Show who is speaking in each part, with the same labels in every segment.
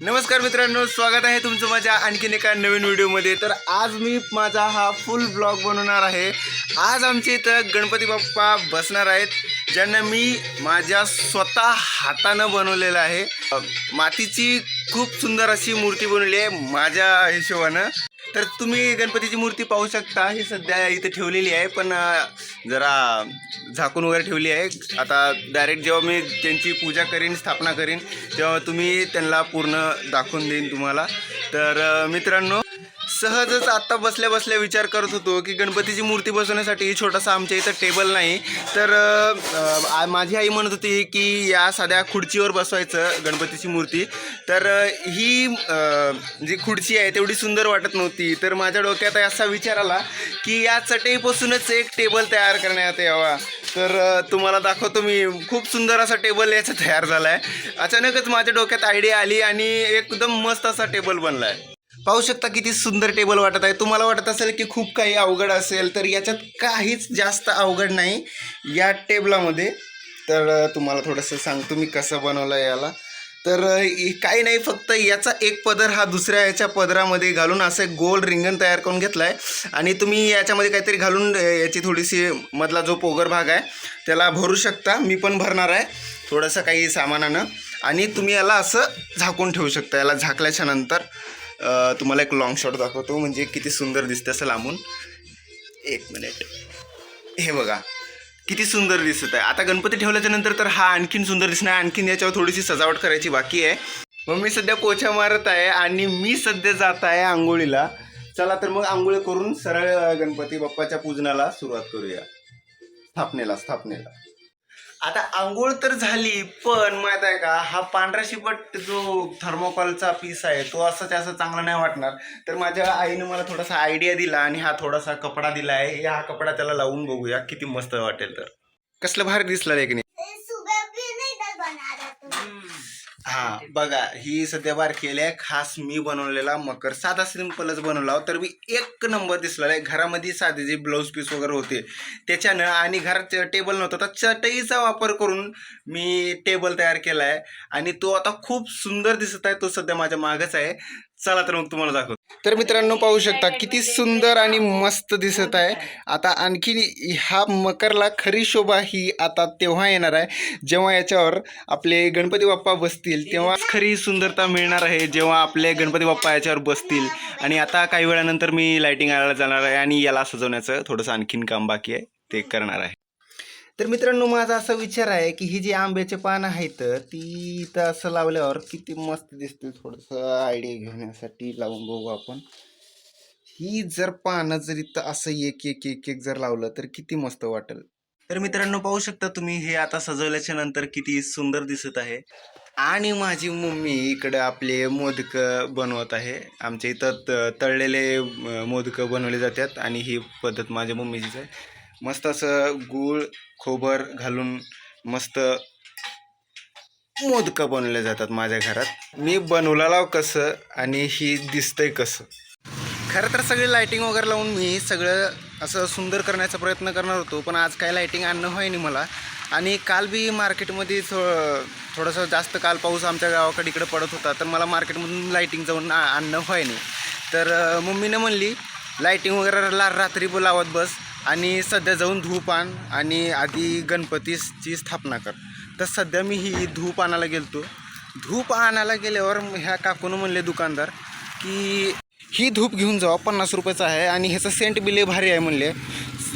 Speaker 1: नमस्कार मित्रांनो स्वागत आहे तुमचं माझ्या आणखीन एका नवीन व्हिडिओमध्ये. तर आज मी माझा हा फुल ब्लॉग बनवणार आहे. आज आमच्या इथं गणपती बाप्पा बसणार आहेत ज्यांना मी माझ्या स्वतः हातानं बनवलेलं आहे. मातीची खूप सुंदर अशी मूर्ती बनवली आहे माझ्या हिशोबानं. तर तुम्ही गणपतीची मूर्ती पाहू शकता. ही सध्या इथे ठेवलेली आहे पण जरा झाकून वगैरे ठेवली आहे. आता डायरेक्ट जेव्हा मी त्यांची पूजा करीन स्थापना करीन तेव्हा तुम्ही त्यांना पूर्ण दाखवून देईन तुम्हाला. तर मित्रांनो सहजच आत्ता बसल्या बसल्या विचार करत होतो की गणपतीची मूर्ती बसवण्यासाठी छोटासा आमच्या इथं टेबल नाही. तर माझी आई म्हणत होती की या साध्या खुर्चीवर बसवायचं गणपतीची मूर्ती. तर ही जी खुर्ची आहे तेवढी सुंदर वाटत नव्हती. तर माझ्या डोक्यात असा विचार आला की या चटईपासूनच एक टेबल तयार करण्यात यावा. तर तुम्हाला दाखवतो मी. खूप सुंदर असा टेबल याचा तयार झाला आहे अचानकच माझ्या डोक्यात आयडिया आली आणि एकदम मस्त असा टेबल बनला आहे पाहू शकता किती सुंदर टेबल वाटत आहे. तुम्हाला वाटत असेल की खूप काही अवघड असेल तर याच्यात काहीच जास्त अवघड नाही. या टेबलामध्ये तर तुम्हाला थोडंसं सांगतो मी कसं बनवलं याला. तर काही नाही फक्त याचा एक पदर हा दुसऱ्या याच्या पदरामध्ये घालून असं एक गोल रिंगण तयार करून घेतला आहे आणि तुम्ही याच्यामध्ये काहीतरी घालून याची थोडीशी मधला जो पोगर भाग आहे त्याला भरू शकता. मी पण भरणार आहे थोडंसं काही सामानानं. आणि तुम्ही याला असं झाकून ठेवू शकता. याला झाकल्याच्या नंतर तुम्हाला एक लॉंग शॉट दाखवतो. म्हणजे किती सुंदर दिसते असं लांबून. एक मिनिट हे बघा. किती सुंदर दिसत आहे. आता गणपती ठेवल्याच्या नंतर तर हा आणखीन सुंदर दिसणार आणखीन याच्यावर थोडीशी सजावट करायची बाकी आहे. मग मी सध्या पोछा मारत आहे आणि मी सध्या जात आहे आंघोळीला. चला तर मग आंघोळी करून सरळ गणपती बाप्पाच्या पूजनाला सुरुवात करूया. स्थापनेला स्थापनेला. आता आंघोळ तर झाली पण माहीत आहे का हा पांढरा शिपट जो थर्मोकॉलचा पीस आहे तो असं असं चांगला नाही वाटणार. तर माझ्या आईनं मला थोडासा आयडिया दिला आणि हा थोडासा कपडा दिला आहे हा कपडा त्याला लावून बघूया किती मस्त वाटेल तर. कसलं भारी दिसलं आहे की नाही हा बघा ही सध्या बार आहे खास मी बनवलेला मकर. साधा सिंपलच बनवला तर मी एक नंबर दिसलेला आहे. घरामध्ये साधे जे ब्लाऊज पीस वगैरे होते त्याच्यानं आणि घरात टेबल नव्हता तर चटईचा वापर करून मी टेबल तयार केला आहे आणि तो आता खूप सुंदर दिसत आहे तो सध्या माझ्या मागच आहे. चला तर मग तुम्हाला दाखवतो. तर मित्रांनो पाहू शकता किती सुंदर आणि मस्त दिसत आहे. आता आणखी हा मकरला खरी शोभा ही आता तेव्हा येणार आहे जेव्हा याच्यावर आपले गणपती बाप्पा बसतील तेव्हा खरी सुंदरता मिळणार आहे जेव्हा आपले गणपती बाप्पा याच्यावर बसतील. आणि आता काही वेळानंतर मी लाईटिंग आणायला जाणार आहे आणि याला सजवण्याचं थोडंसं आणखीन काम बाकी आहे ते करणार आहे. तर मित्रांनो माझा असा विचार आहे की ही जी आंब्याचे पान आहेत ती इथं असं लावल्यावर किती मस्त दिसते थोडंसं आयडिया घेण्यासाठी. लावून बघू आपण. ही जर पानं जर इथं असं एक एक एक एक जर लावलं तर किती मस्त वाटेल. तर मित्रांनो पाहू शकता तुम्ही हे आता सजवल्याच्या नंतर किती सुंदर दिसत आहे. आणि माझी मम्मी इकडं आपले मोदक बनवत आहे. आमच्या इथं त- तळलेले मोदक बनवले जातात आणि ही पद्धत माझ्या मम्मीचीच आहे. मस्त असं गूळ खोबर घालून मस्त मोदक बनवले जातात माझ्या घरात. मी बनवला कसं आणि ही दिसतंय कसं. खरं तर सगळी लाईटिंग वगैरे लावून मी सगळं असं सुंदर करण्याचा प्रयत्न करणार होतो पण आज काय लाईटिंग आणणं होय नाही मला. आणि काल बी मार्केटमध्ये थो थोडंसं जास्त काल पाऊस आमच्या गावाकडे इकडे पडत होता तर मला मार्केटमधून लाईटिंग जाऊन आणणं होय नाही. तर मम्मीनं म्हणली लाईटिंग वगैरे ला रात्री ब- लावत बस. आणि सध्या जाऊन धूप आण आणि आधी गणपतीची स्थापना कर. तर सध्या मी ही धूप आणायला गेलतो. धूप आणायला गेल्यावर ह्या काकूनं म्हणले दुकानदार की ही धूप घेऊन जावा पन्नास रुपयाचा आहे आणि ह्याचं सेंट बिले भारी आहे म्हणले.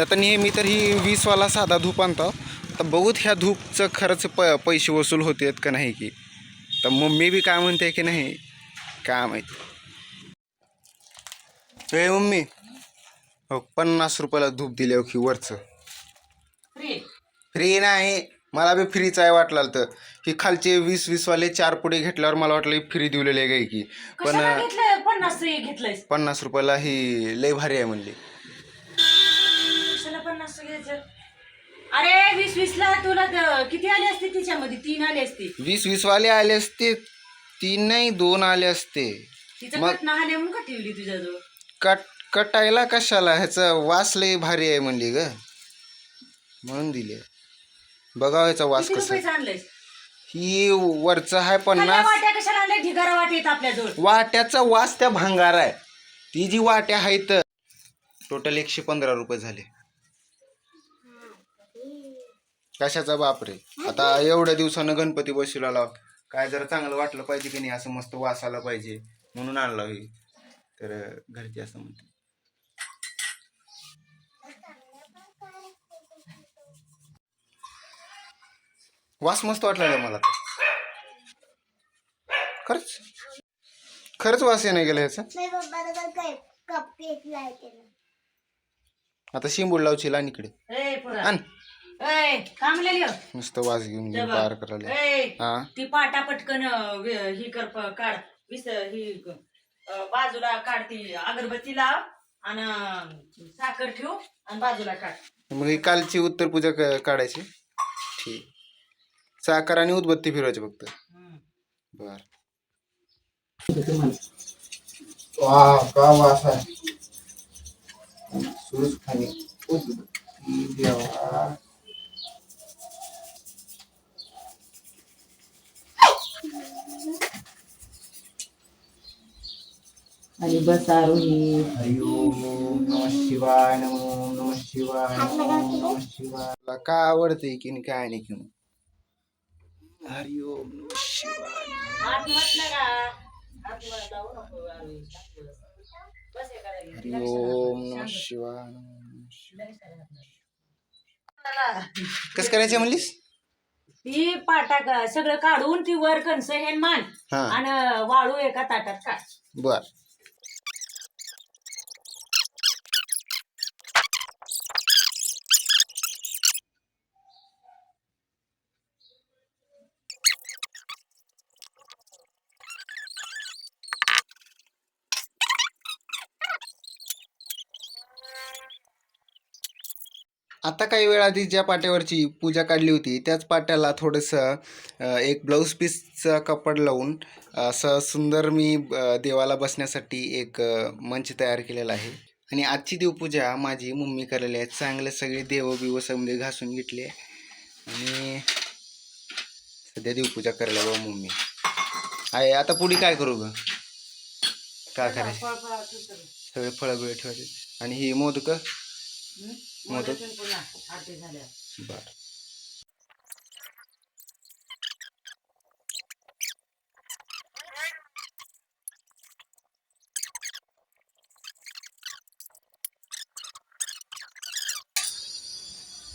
Speaker 1: आता नेहमी तर ही वीसवाला साधा धूप आणतो. तर बघूत ह्या धूपचं खरंच प पैसे वसूल होते आहेत का नाही की. तर मम्मी बी काय म्हणते की नाही काय माहिती. ए मम्मी हो पन्नास रुपयाला धूप दिले हो की वरचं.
Speaker 2: फ्री
Speaker 1: फ्री नाही. मला बी फ्रीच आहे वाटलं तर. ही खालचे वीस वीसवाले चार पुढे घेतल्यावर मला वाटलं फ्री दिलेले आहे की. पण
Speaker 2: कशाला घेतलंय? पन्नास घेतलंय
Speaker 1: पन्नास रुपयाला ही लय भारी आहे म्हणली.
Speaker 2: कशाला पन्नास घ्यायचं अरे वीस वीस ला तुला द- किती आले असते तिच्यामध्ये? तीन आले असते.
Speaker 1: वीस वीसवाले आले असते. तीन नाही दोन आले असते.
Speaker 2: तिचं
Speaker 1: मग-
Speaker 2: कट आले म्हणून का ठेवली तुझ्याजवळ?
Speaker 1: कट कटायला कशाला? ह्याचं वास लय भारी आहे म्हणली ग. म्हणून दिले. बघा याचा वास
Speaker 2: किती
Speaker 1: कसा. ही वरचं आहे पन्नास.
Speaker 2: वाट्या कशाला आणल्या? ढिगारा वाटेत आपल्याजवळ.
Speaker 1: वाट्याचा वास त्या भांगार आहे. ती जी वाट्या आहेत टोटल एकशे पंधरा रुपये झाले. कशाचा बापरे आता एवढ्या दिवसानं गणपती बसवला लाव. काय जरा चांगलं वाटलं पाहिजे की नाही असं मस्त वास आला पाहिजे म्हणून आणला होई तर घरचे असं म्हणते वास मस्त वाटला मला तर. खरंच? खरंच वास येणे गेला
Speaker 3: ना
Speaker 1: आता शिंबूड लावची लान इकडे.
Speaker 2: ए पुरा
Speaker 1: आण.
Speaker 2: हो.
Speaker 1: नुसतं वास घेऊन घेऊन पार करायला. हा?
Speaker 2: ती पाटा पटकन ही कर प- काढ. विस ही बाजूला काढ ती अगरबत्ती लाव आणि साखर ठेव आणि बाजूला काढ.
Speaker 1: मग ही कालची उत्तर पूजा काढायची? ठीक. साखर आणि उदबत्ती फिरवायची फक्त. बर. वा का वास आहे सुरूच देवा.
Speaker 2: आणि बस आरोही
Speaker 1: नम शिवाय नमो नम शिवाय नमो नम शिवाय. काय आवडते की नाही, काय नाही की नाही? हरि ओम नम शिवाय नमः. कसं करायचं म्हणलीस
Speaker 2: ती पाटा का- सगळं काढून ती वर कणस हे मान
Speaker 1: हा
Speaker 2: आणि वाळू एका ताटात काढ
Speaker 1: बर आता काही वेळ आधी ज्या पाट्यावरची पूजा काढली होती त्याच पाट्याला थोडंसं एक ब्लाऊज पीसचं कपड लावून असं सुंदर मी देवाला बसण्यासाठी एक मंच तयार केलेला आहे. आणि आजची देवपूजा माझी मम्मी करायला आहे. चांगले सगळे देव बिव समजे घासून घेतले. आणि सध्या देवपूजा करायला बा मम्मी. आहे आता पुढे काय करू ग? काय करायचं? सगळे फळं बिळं ठेवायचे. आणि ही मोदक? मोदक? बर.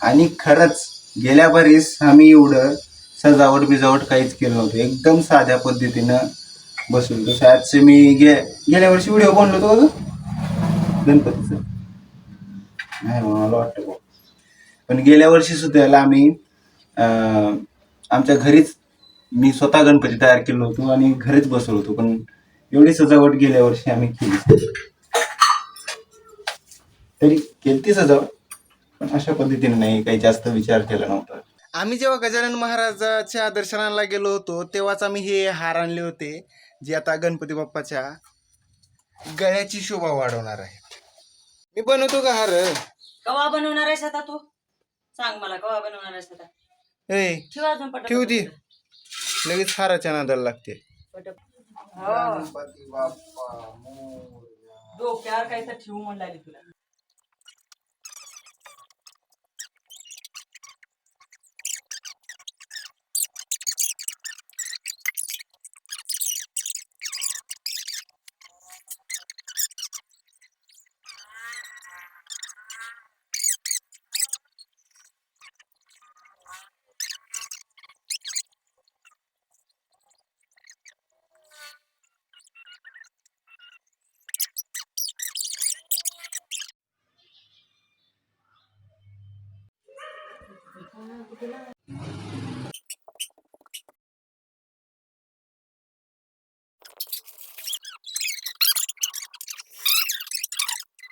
Speaker 1: आणि खरंच गेल्या बरीस आम्ही एवढं सजावट बिजावट काहीच केलं नव्हतं. एकदम साध्या पद्धतीनं बसवलं तसं आजचे मी गे गेल्या वर्षी व्हिडिओ बनलो होतो? गणपतीचं? नाही मला वाटतं बघ पण गेल्या वर्षी सुद्धा याला आम्ही अं, आमच्या घरीच मी स्वतः गणपती तयार केलो होतो आणि घरीच बसलो होतो पण एवढी सजावट गेल्या वर्षी आम्ही केली. तरी केली सजावट पण अशा पद्धतीने नाही काही जास्त विचार केला नव्हता. आम्ही जेव्हा गजानन महाराजाच्या दर्शनाला गेलो होतो तेव्हाच आम्ही हे हार आणले होते जे आता गणपती बाप्पाच्या गळ्याची शोभा वाढवणार आहे. मी बनवतो का हार?
Speaker 2: कवा बनवणार आहेस आता तू? सांग मला कवा बनवणार आहेस आता?
Speaker 1: ए
Speaker 2: ठेव अजून पटापट.
Speaker 1: ठेवू दे. लगेच हाराच्या नादाला लागते.
Speaker 2: पटापट. हो. डोक्यावर काय तर ठेवू म्हणून लागली तुला.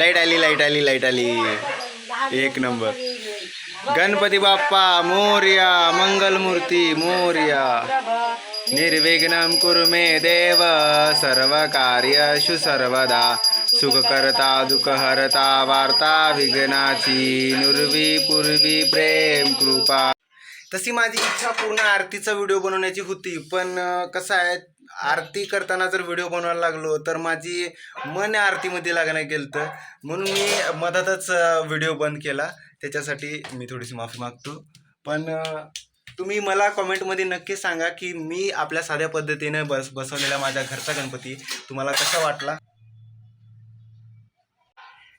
Speaker 1: लाइट आली लाइट आली लाइट आली. एक नंबर. गणपती बाप्पा मोर्या मंगलमूर्ती मोर्या. निर्विघ्नं कुरु मे देव सर्व कार्य सर्वदा. सुख करता दुःख हरता वार्ता विघ्नाची नुरवी पूर्वी प्रेम कृपा. तशी माझी इच्छा पूर्ण आरतीचा व्हिडिओ बनवण्याची होती पण कसं आहे आरती करताना जर व्हिडिओ बनवायला लागलो तर माझी मन आरतीमध्ये लागणं गेलं तर म्हणून मी मधातच व्हिडिओ बंद केला. त्याच्यासाठी मी थोडीशी माफी मागतो. पण तुम्ही मला कॉमेंटमध्ये नक्की सांगा की मी आपल्या साध्या पद्धतीने बस बसवलेला माझ्या घरचा गणपती तुम्हाला कसा वाटला?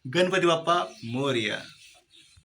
Speaker 1: गणपती बाप्पा मोर्या.